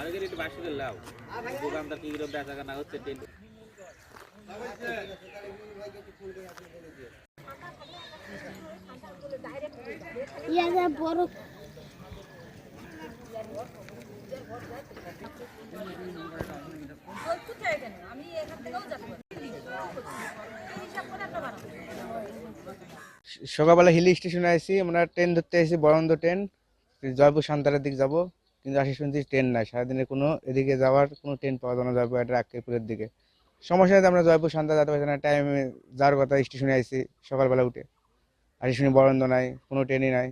আরে একটু বাসি করে লাও দোকানদার কি করে বেচা কেনা হচ্ছে ট্রেন ইয়াদা বড়। সকালবেলা হিল স্টেশনে আসি আমরা ট্রেন ধরতে আসি বরন্দ ট্রেন জয়পুর সান্তারের দিক যাব। কিন্তু আসি শুনছি ট্রেন নাই। সারাদিনে কোনো এদিকে যাওয়ার কোনো ট্রেন পাওয়া যায় না জয়পুর একটা আক্কেরপুরের দিকে। সমস্যা নেই আমরা জয়পুর সান্তা যেতে পারছি না। টাইমে যাওয়ার কথা স্টেশনে আসি সকালবেলা উঠে। আসি শুনি বরন্দ নাই কোনো ট্রেনই নাই।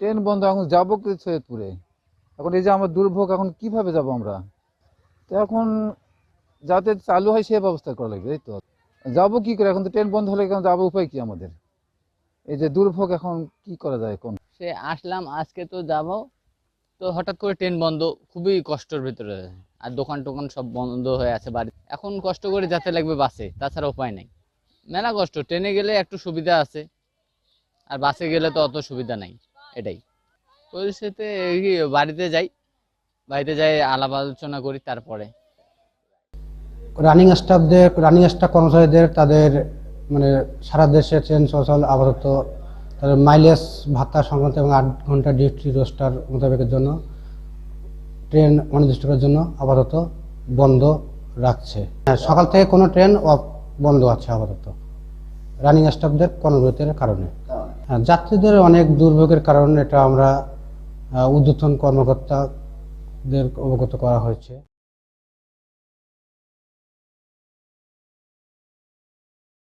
ট্রেন বন্ধ এখন যাব কি সৈয়দপুরে? এখন এই যে আমার দুর্ভোগ এখন কীভাবে যাব আমরা? তো এখন যাতে চালু হয় সে ব্যবস্থা করা লাগবে এই তো। যাব কি করে? এখন তো ট্রেন বন্ধ হলে এখন যাব উপায় কি আমাদের? এই যে দুর্ভোগ এখন কি করা যায় কোন সে আসলাম আজকে তো যাব। তো হঠাৎ করে ট্রেন বন্ধ, খুবই কষ্টের ভিতরে। আর দোকান টোকান সব বন্ধ হয়ে আছে বাড়ি এখন কষ্ট করে যেতে লাগবে বাসে, তাছাড়া উপায় নাই। মেলা কষ্ট, ট্রেনে গেলে একটু সুবিধা আছে, আর বাসে গেলে তো অত সুবিধা নাই, এটাই। পরিস্থিতিতে এই বাড়িতে যাই বাড়িতে যাই, আলাপ আলোচনা করি তারপরে। রানিং স্টাফদের রানিং স্টাফ কর্মচারীদের, তাদের মানে সারা দেশে ট্রেন চলাচল আপাতত তাদের মাইলেজ ভাতা সংক্রান্ত এবং আট ঘণ্টা ডিউটি রোস্টার মোতাবেকের জন্য ট্রেন অনির্দিষ্টকালের জন্য আপাতত বন্ধ রাখছে। হ্যাঁ, সকাল থেকে কোনো ট্রেন অফ বন্ধ আছে আপাতত। রানিং স্টাফদের কর্মবিরতির কারণে। হ্যাঁ, যাত্রীদের অনেক দুর্ভোগের কারণে এটা আমরা ঊর্ধ্বতন কর্মকর্তাদের অবগত করা হয়েছে।